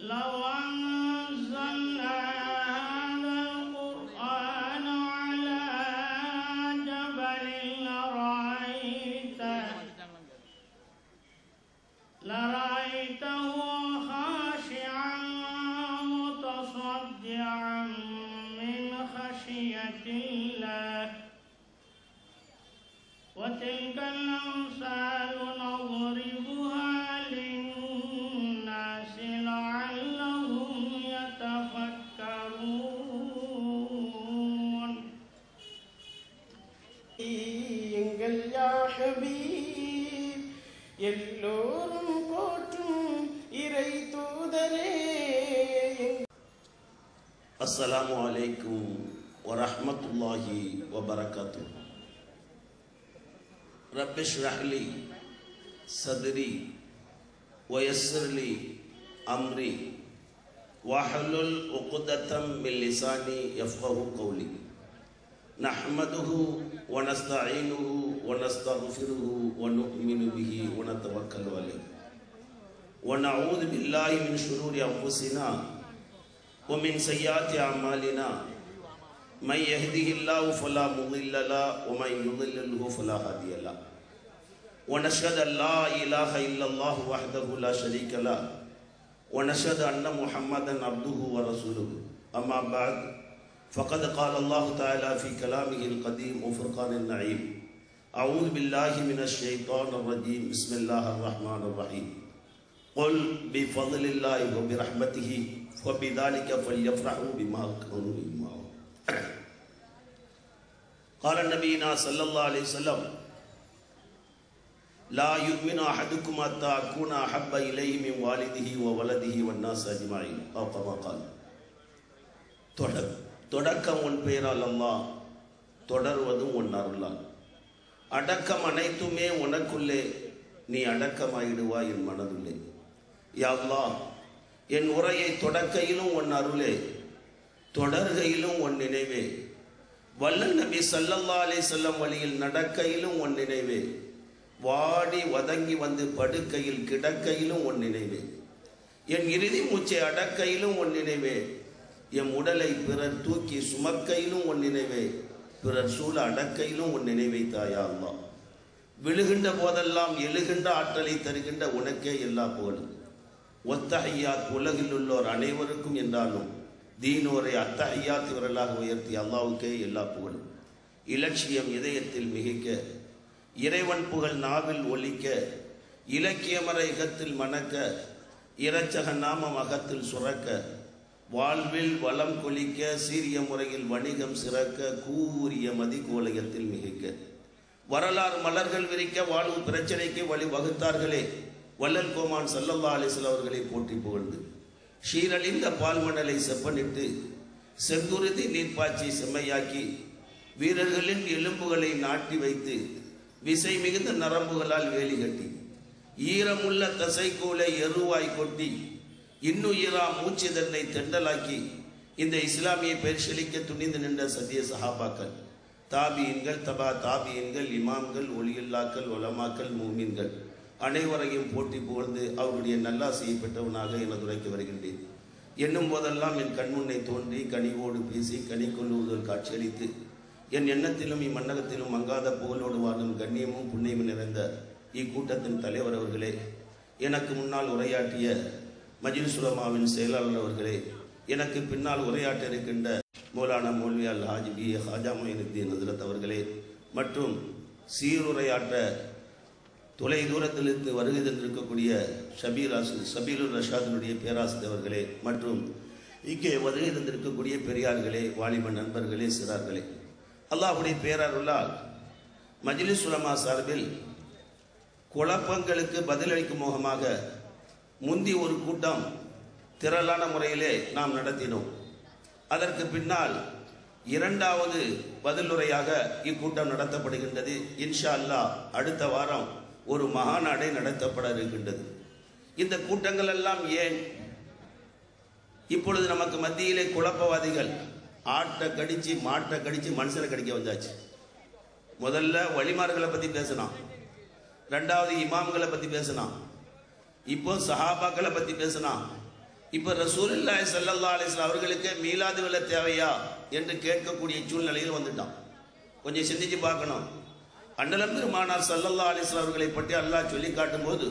لو أنزلنا هذا القرآن على جبل لرأيته لرأيته خاشعا متصدعا من خشية الله. وتلك الأمثال نضربها السلام عليكم ورحمة الله وبركاته. رب اشرح لي صدري ويسر لي أمري واحلل عقدة من لساني يفقه قولي. نحمده ونستعينه ونستغفره ونؤمن به ونتوكل عليه. ونعوذ بالله من شرور أنفسنا ومن سيئات أعمالنا من يهده الله فلا مضل له ومن يضلله فلا هادي له. ونشهد أن لا إله إلا الله وحده لا شريك له. ونشهد أن محمدا عبده ورسوله. أما بعد، فقد قال الله تعالى في كلامه القديم وفرقان النعيم أعوذ بالله من الشيطان الرجيم بسم الله الرحمن الرحيم قل بفضل الله وبرحمته وبذلك فليفرحوا بما كانوا يجمعون قال نبينا صلى الله عليه وسلم لا يؤمن أحدكم حتى أكون أحب إليه من والده وولده والناس أجمعين أو كما قال தொடர் தொடக்கம் உன் பெயரால் அல்லாஹ் தொடர்வதும் உன் அருளால் அடக்கம் அனைத்துமே உனக்குள்ளே நீ அடக்கமாயிடுவாய் என் மனதுள்ளே யா அல்லாஹ் என் உரையை தொடக்கையிலும் உன் அருளே தொடர்கையிலும் உன் நினைவே. வல்லல் நபி சல்லல்லா அலே செல்லம் வழியில் நடக்கையிலும் உன் நினைவே. வாடி வதங்கி வந்து படுக்கையில் கிடக்கையிலும் உன் நினைவே. என் இறுதி மூச்சை அடக்கையிலும் உன் நினைவே. என் உடலை பிறர் தூக்கி சுமக்கையிலும் உன் நினைவே. பிறர் சூழ அடக்கையிலும் உன் நினைவை தாயா அல்லாஹ். விழுகின்ற போதெல்லாம் எழுகின்ற ஆற்றலை தருகின்ற உனக்கே எல்லா புகழும். ஒத்தஹையாத் உலகில் உள்ளோர் அனைவருக்கும் என்றாலும் தீனோரை அத்தஹையாத் விரலாக உயர்த்தி அல்லாவுக்கே எல்லா புகழும். இலட்சியம் இதயத்தில் மிகைக்க இறைவன் புகழ் நாவில் ஒலிக்க இலக்கியமர இகத்தில் மணக்க இரச்சக நாமம் அகத்தில் சுரக்க வாழ்வில் வளம் கொலிக்க சீரிய முறையில் வணிகம் சிறக்க கூறிய மதிக்கோலயத்தில் மிகைக்க. வரலாறு மலர்கள் விரிக்க வாழ்வு பிரச்சனைக்கு வழி வகுத்தார்களே வள்ளல் கோமான் சல்லல்லா அலிஸ்வல் அவர்களை போற்றி புகழ்ந்து ஷீரழிந்த பால்மணலை செப்பனிட்டு செங்குருதி நீர்ப்பாய்ச்சி செம்மையாக்கி வீரர்களின் எலும்புகளை நாட்டி வைத்து விசை மிகுந்த நரம்புகளால் வேலி கட்டி ஈரமுள்ள தசைக்கோலை எருவாய் கொட்டி இன்னுயிரா மூச்சு தன்னை தெண்டலாக்கி இந்த இஸ்லாமிய பரிசீலிக்க துணிந்து நின்ற சத்திய சஹாபாக்கள் தாபியன்கள் தபா தாபியன்கள் இமாம்கள் ஒளியில்லாக்கள் ஒலமாக்கள் மூமின்கள் அனைவரையும் போட்டி புகழ்ந்து அவருடைய நல்லாசையை பெற்றவனாக என துரைக்கு வருகின்றேன். எண்ணும் போதெல்லாம் என் கண்முன்னை தோன்றி கனிவோடு பேசி கனி கொள்ளுவதில் காட்சியளித்து என் எண்ணத்திலும் இம்மன்னகத்திலும் மங்காத புகழோடு வாழும் கண்ணியமும் புண்ணியமும் நிறைந்த இக்கூட்டத்தின் தலைவர் அவர்களே எனக்கு முன்னால் உரையாற்றிய மஜில்சுலமாவின் செயலாளர் அவர்களே எனக்கு பின்னால் உரையாற்ற இருக்கின்ற மௌலானா மௌல்வியால் ஹாஜி பி ஹாஜா மொயினுத்தீன் ஹசரத் அவர்களே மற்றும் சீருரையாற்ற தொலை தூரத்திலிருந்து வருகை தந்திருக்கக்கூடிய ஷபீர் ஆசு ஷபீருர் ரஷாதினுடைய பேராசிரியர் மற்றும் இங்கே வருகை தந்திருக்கக்கூடிய பெரியார்களே வாலிப நண்பர்களே சிறார்களே. அல்லாஹுடைய பேரருளால் மஜ்லிஸ் உலமா சார்பில் குழப்பங்களுக்கு பதிலளிக்கும் முகமாக முந்தி ஒரு கூட்டம் திரளான முறையிலே நாம் நடத்தினோம். அதற்கு பின்னால் இரண்டாவது பதிலுரையாக இக்கூட்டம் நடத்தப்படுகின்றது. இன்ஷா அல்லாஹ் அடுத்த வாரம் ஒரு மகாநாடை நடத்தப்பட இருக்கின்றது இந்த கூட்டங்கள் எல்லாம் ஏன்? இப்பொழுது நமக்கு மத்தியிலே குழப்பவாதிகள் ஆட்டை கடிச்சு மாட்டை கடிச்சு மனுஷனை கடிக்க வந்தாச்சு. முதல்ல வழிமார்களை பத்தி பேசினான். ரெண்டாவது இமாம்களை பத்தி பேசினான். இப்போ சஹாபாக்களை பத்தி பேசினான். இப்போ ரசூலுல்லாஹி சல்லா அலைஹி அவர்களுக்கு மீலாது விழா தேவையா என்று கேட்கக்கூடிய சூழ்நிலையில் வந்துட்டான். கொஞ்சம் சிந்திச்சு பார்க்கணும். அண்ணலம் பெருமானார் சல்லல்லா அலிஸ்லாம் அவர்களை பற்றி அல்லாஹ் சொல்லி காட்டும் போது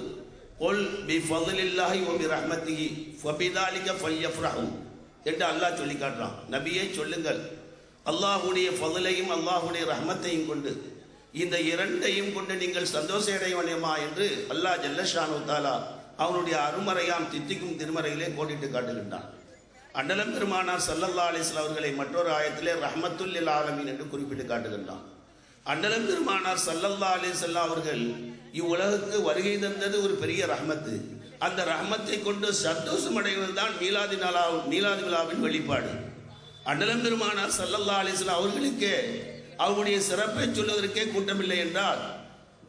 கொல் பி ஃபதலில்லாஹி வ பி ரஹ்மத்திஹி ஃபபிதாலிக ஃபல்யஃப்ரஹு என்று அல்லாஹ் சொல்லி காட்டுறான். நபியே சொல்லுங்கள். அல்லாஹுடைய ஃபதலையும் அல்லாஹுடைய ரஹ்மத்தையும் கொண்டு இந்த இரண்டையும் கொண்டு நீங்கள் சந்தோஷம் அடைய என்று அல்லாஹ் ஜல்லஷானு தாலா அவனுடைய அருமறையாம் தித்திக்கும் திருமறையிலே கோடிட்டு காட்டுகின்றான். அண்டலம் பெருமானார் சல்லல்லா அலிஸ்லாம் அவர்களை மற்றொரு ஆயத்திலே ரஹமத்துல்லில் ஆலமின் என்று குறிப்பிட்டு காட்டுகின்றான். அண்டலம் பெருமானார் சல்லல்லா அலிசல்லா அவர்கள் இவ்வுலகுக்கு வருகை தந்தது ஒரு பெரிய ரஹமத்து. அந்த ரஹமத்தை கொண்டு சந்தோஷம் அடைவதுதான் மீலாதி நாளா மீலாதி விழாவின் வெளிப்பாடு அண்ணலம் பெருமானார் சல்லல்லா அலிஸ்லாம் அவர்களுக்கு அவருடைய சிறப்பை சொல்வதற்கே கூட்டமில்லை என்றால்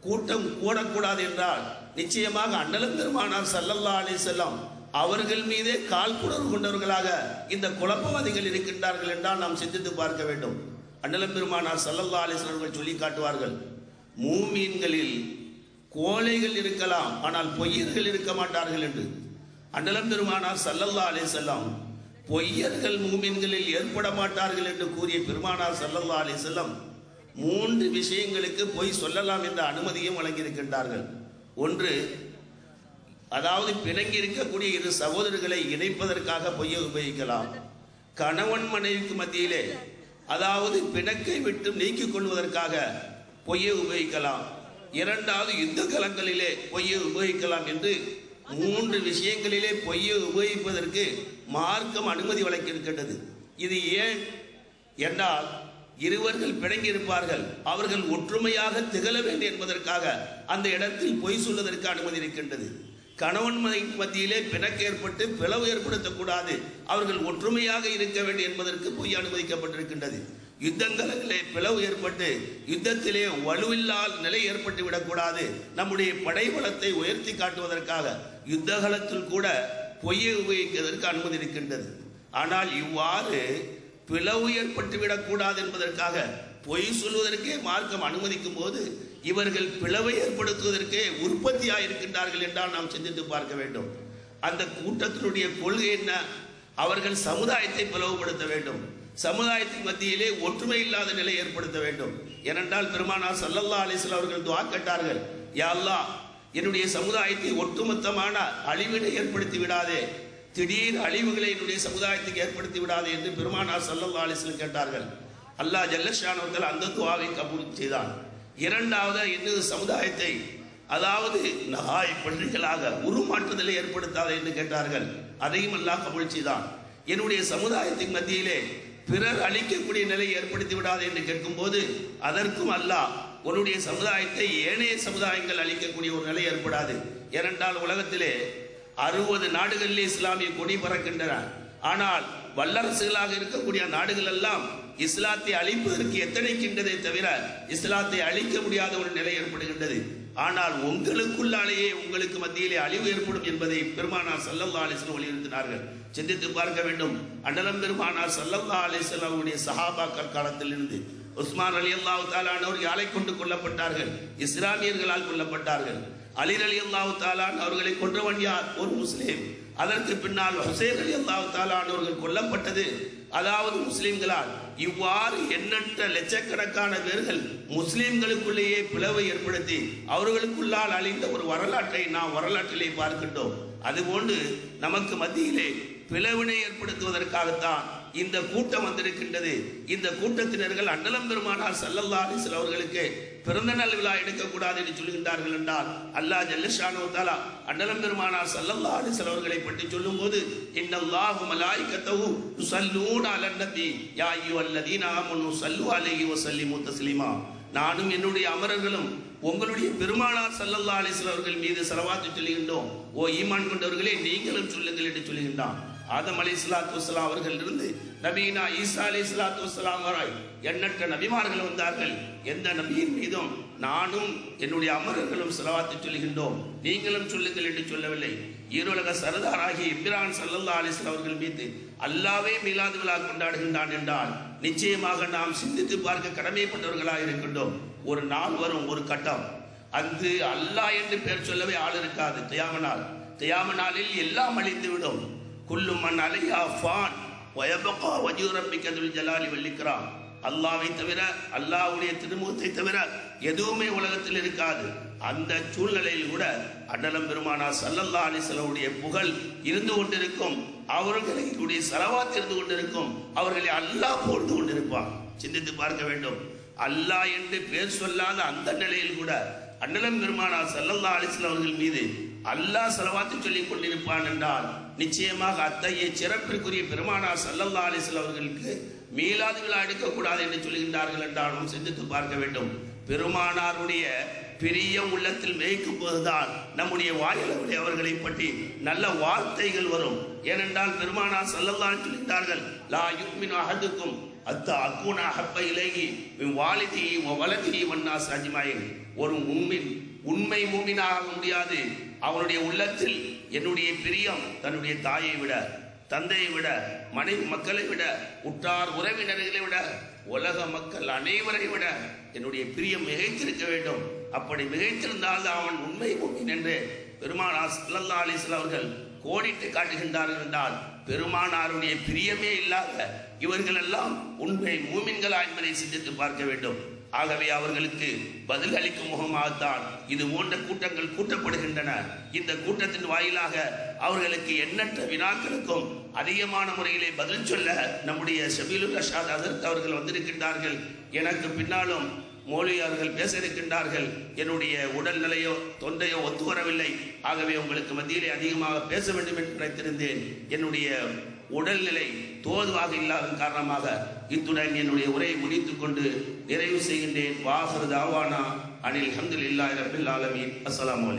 கூட்டம் கூடக்கூடாது என்றால் நிச்சயமாக அண்ணலம் பெருமானார் சல்லல்லா அலிசல்லாம் அவர்கள் மீதே கால் குணர்வு கொண்டவர்களாக இந்த குழப்பவாதிகள் இருக்கின்றார்கள் என்றால் நாம் சிந்தித்து பார்க்க வேண்டும். அண்ணலம் பெருமானார் சல்லல்லா அலிஸ்வர்கள் சொல்லி காட்டுவார்கள் மூமீன்களில் கோழைகள் இருக்கலாம் ஆனால் பொய்யர்கள் இருக்க மாட்டார்கள் என்று. அண்ணலம் பெருமானார் சல்லல்லா அலிசல்லாம் பொய்யர்கள் மூமின்களில் ஏற்பட மாட்டார்கள் என்று கூறிய பெருமானார் சல்லல்லா அலிசல்லம் மூன்று விஷயங்களுக்கு பொய் சொல்லலாம் என்ற அனுமதியும் வழங்கியிருக்கின்றார்கள். ஒன்று அதாவது பிணங்கி இருக்கக்கூடிய இரு சகோதரர்களை இணைப்பதற்காக பொய்யை உபயோகிக்கலாம். கணவன் மனைவிக்கு மத்தியிலே அதாவது பிணக்கை விட்டு நீக்கிக் கொள்வதற்காக பொய்யை உபயோகிக்கலாம். இரண்டாவது யுத்த கலங்களிலே பொய்யை உபயோகிக்கலாம் என்று மூன்று விஷயங்களிலே பொய்யை உபயோகிப்பதற்கு மார்க்கம் அனுமதி வழங்கியிருக்கின்றது. இது ஏன்? என்றால் இருவர்கள் பிணங்கி இருப்பார்கள் அவர்கள் ஒற்றுமையாக திகழ வேண்டும் என்பதற்காக அந்த இடத்தில் பொய் சொல்வதற்கு அனுமதி இருக்கின்றது. கணவன் மனைவி மத்தியிலே பிணக்கு ஏற்பட்டு பிளவு ஏற்படுத்தக்கூடாது. அவர்கள் ஒற்றுமையாக இருக்க வேண்டும் என்பதற்கு பொய் அனுமதிக்கப்பட்டிருக்கின்றது. யுத்தங்களிலே பிளவு ஏற்பட்டு யுத்தத்திலே வலுவில்லால் நிலை ஏற்பட்டு விடக்கூடாது. நம்முடைய படைபலத்தை உயர்த்தி காட்டுவதற்காக யுத்தகலத்தில் கூட பொய்யை உபயோகிப்பதற்கு அனுமதி இருக்கின்றது. ஆனால் இவ்வாறு பிளவு ஏற்பட்டு விடக்கூடாது என்பதற்காக பொய் சொல்வதற்கே மார்க்கம் அனுமதிக்கும் போது இவர்கள் பிளவை ஏற்படுத்துவதற்கே உற்பத்தியாக இருக்கின்றார்கள் என்றால் நாம் சிந்தித்து பார்க்க வேண்டும். அந்த கூட்டத்தினுடைய கொள்கை என்ன? அவர்கள் சமுதாயத்தை பிளவுபடுத்த வேண்டும். சமுதாயத்தின் மத்தியிலே ஒற்றுமை இல்லாத நிலை ஏற்படுத்த வேண்டும். ஏனென்றால் பெருமானார் சல்லல்லா அலிஸ்லாம் அவர்கள் துவா கேட்டார்கள். அல்லாஹ் என்னுடைய சமுதாயத்தை ஒட்டுமொத்தமான அழிவினை ஏற்படுத்தி விடாதே. திடீர் அழிவுகளை என்னுடைய சமுதாயத்துக்கு ஏற்படுத்தி விடாதே என்று பெருமானார் சல்லல்லா அலிஸ்லம் கேட்டார்கள். அல்லாஹ் ஜல்லஷானவர்கள் அந்த துவாவை கபூல் செய்தான். இரண்டாவது என்னது சமுதாயத்தை? அதாவது நகாய் பன்றிகளாக உருமாற்றுதலை ஏற்படுத்தாத என்று கேட்டார்கள். அதையும் அல்லாஹ் கவிழ்ச்சி தான் என்னுடைய சமுதாயத்தின் மத்தியிலே பிறர் அழிக்கக்கூடிய நிலை ஏற்படுத்தி விடாது என்று கேட்கும்போது அதற்கும் அல்லாஹ் உன்னுடைய சமுதாயத்தை ஏனைய சமுதாயங்கள் அழிக்கக்கூடிய ஒரு நிலை ஏற்படாது. ஏனென்றால் உலகத்திலே அறுபது நாடுகளிலே இஸ்லாமிய கொடி பறக்கின்றன. ஆனால் வல்லரசுகளாக இருக்கக்கூடிய நாடுகள் எல்லாம் இஸ்லாத்தை அழிப்பதற்கு எத்தனைக்கின்றதை தவிர இஸ்லாத்தை அழிக்க முடியாத ஒரு நிலை ஏற்படுகின்றது. ஆனால் உங்களுக்குள்ளாலேயே உங்களுக்கு மத்தியிலே அழிவு ஏற்படும் என்பதை பெருமானார் சல்லல்லா அலிஸ்லம் வலியுறுத்தினார்கள். சிந்தித்து பார்க்க வேண்டும். அண்டலம் பெருமானார் சல்லல்லா அலிஸ்லாம் அவருடைய சஹாபாக்கள் காலத்திலிருந்து உஸ்மான் அலி அல்லாஹு தாலானவர் யாழை கொண்டு கொல்லப்பட்டார்கள்? இஸ்லாமியர்களால் கொல்லப்பட்டார்கள். அலிர் அலி அல்லாஹு தாலான் அவர்களை கொன்றவன் யார் ஒரு முஸ்லீம். அதற்கு பின்னால் ஹுசேன் அலி அல்லாஹு தாலான் கொல்லப்பட்டது. அதாவது முஸ்லிம்களால் இவ்வாறு எண்ணற்ற லட்சக்கணக்கான பேர்கள் முஸ்லிம்களுக்குள்ளேயே பிளவை ஏற்படுத்தி அவர்களுக்குள்ளால் அழிந்த ஒரு வரலாற்றை நாம் வரலாற்றிலே பார்க்கின்றோம். அதுபோன்று நமக்கு மத்தியிலே பிளவினை ஏற்படுத்துவதற்காகத்தான் இந்த கூட்டம் வந்திருக்கின்றது. இந்த கூட்டத்தினர்கள் அண்ணலம் பெருமானார் சல்லல்லா சிலவர்களுக்கு அவர்களுக்கு பிறந்த நாள் விழா எடுக்கக்கூடாது என்று சொல்கின்றார்கள் என்றால் அல்லாஹ் ஜல்லஷானோ தாலா அண்ணலம் பெருமானார் சல்லல்லா அலிஸ்ல அவர்களை பற்றி சொல்லும்போது இன்னல்லாஹு மலாயிகத்தஹு சல்லூன் அலன்னதி யாயு அல்லதி அய்யுஹல்லதீன சல்லு ஸல்லு அலைஹி வஸல்லிமு தஸ்லீமா. நானும் என்னுடைய அமரர்களும் உங்களுடைய பெருமானார் சல்லல்லா அலிஸ்ல மீது செலவாத்து சொல்லுகின்றோம். ஓ ஈமான் கொண்டவர்களே நீங்களும் சொல்லுங்கள் என்று சொல்லுகின்றான். ஆதம் அலி இஸ்லாத்து வலாம் அவர்கள் இருந்து நபீனா ஈசா அலி இஸ்லாத்து வலாம் வராய் எண்ணற்ற நபிமார்கள் வந்தார்கள். எந்த நபியின் மீதும் நானும் என்னுடைய அமரர்களும் செலவாத்து சொல்லுகின்றோம் நீங்களும் சொல்லுங்கள் என்று சொல்லவில்லை. ஈரோலக சரதாராகி இம்ரான் சல்லல்லா அலிஸ்லாம் அவர்கள் மீது அல்லாவே மீலாது விழா கொண்டாடுகின்றான் என்றால் நிச்சயமாக நாம் சிந்தித்து பார்க்க கடமைப்பட்டவர்களாக இருக்கின்றோம். ஒரு நாள் வரும் ஒரு கட்டம். அங்கு அல்லாஹ் என்று பெயர் சொல்லவே ஆள் இருக்காது. தியாம நாள். தியாம நாளில் எல்லாம் அழிந்துவிடும். குல்லு மண் அலையா ஃபான். வயபகா வஜூரம்பிக்கதுல் ஜலாலி வல்லிக்கிறான் அல்லாவை தவிர அல்லாஹ்வுடைய திருமுகத்தை தவிர எதுவுமே உலகத்தில் இருக்காது. அந்த சூழ்நிலையில் கூட அண்ணலம் பெருமானா சல்லல்லா அலிசலவுடைய புகழ் இருந்து கொண்டிருக்கும். அவர்களுடைய செலவாத் இருந்து கொண்டிருக்கும். அவர்களை அல்லாஹ் போழ்ந்து கொண்டிருப்பான். சிந்தித்து பார்க்க வேண்டும். அல்லாஹ் என்று பேர் சொல்லாத அந்த நிலையில் கூட அண்ணலம் பெருமானா சல்லல்லா அலிஸ்லாம் அவர்கள் மீது அல்லாஹ் செலவாத்து சொல்லிக் கொண்டிருப்பான் என்றால் நிச்சயமாக அத்தகைய சிறப்பிற்குரிய பெருமானா சல்லல்லா அலிஸ்ல அவர்களுக்கு மீளாது விழா எடுக்கக்கூடாது என்று சொல்லுகின்றார்கள் என்றாலும் சிந்தித்து பார்க்க வேண்டும். பெருமானாருடைய பிரியம் உள்ளத்தில் மேய்க்கும் போதுதான் நம்முடைய வாயிலவழி அவர்களை பற்றி நல்ல வார்த்தைகள் வரும். ஏனென்றால் பெருமானார் சல்லல்லாஹு சொல்லிட்டார்கள் லா யுக்மின் அகதுக்கும் அத்த அக்கூன அகப்ப இலகி வாலிதி வலதி வன்னாஸ் அஜ்மாயின். ஒரு உண்மின் உண்மை மூமினாக முடியாது. அவனுடைய உள்ளத்தில் என்னுடைய பிரியம் தன்னுடைய தாயை விட தந்தையை விட மனைவி மக்களை விட உற்றார் உறவினர்களை விட உலக மக்கள் அனைவரை விட என்னுடைய பிரியம் மிகைத்திருக்க வேண்டும். அப்படி மிகைத்திருந்தால் அவன் உண்மை உண்மை என்று பெருமானார் சல்லல்லா அலைஹி அவர்கள் கோடிட்டு காட்டுகின்றார்கள் என்றால் பெருமானாருடைய பிரியமே இல்லாத இவர்கள் எல்லாம் உண்மை மூமின்களா என்பதை சிந்தித்து பார்க்க வேண்டும். ஆகவே அவர்களுக்கு பதில் அளிக்கும் முகமாகத்தான் இது போன்ற கூட்டங்கள் கூட்டப்படுகின்றன. இந்த கூட்டத்தின் வாயிலாக அவர்களுக்கு எண்ணற்ற வினாக்களுக்கும் அதிகமான முறையிலே பதில் சொல்ல நம்முடைய ஷபீலுல் ரஷாத் அதற்கு அவர்கள் வந்திருக்கின்றார்கள். எனக்கு பின்னாலும் மோலியார்கள் பேச இருக்கின்றார்கள் என்னுடைய உடல்நிலையோ தொண்டையோ ஒத்து வரவில்லை ஆகவே உங்களுக்கு மத்தியிலே அதிகமாக பேச வேண்டும் என்று நினைத்திருந்தேன். என்னுடைய உடல்நிலை தோதுவாக இல்லாத காரணமாக இத்துடன் என்னுடைய உரையை முடித்துக் கொண்டு நிறைவு செய்கின்றேன். வாஹர் தாவானா. அனில் அஹமதுல்லாஹி ரபில் ஆலமீன். அஸ்ஸலாமு அலைக்கும்.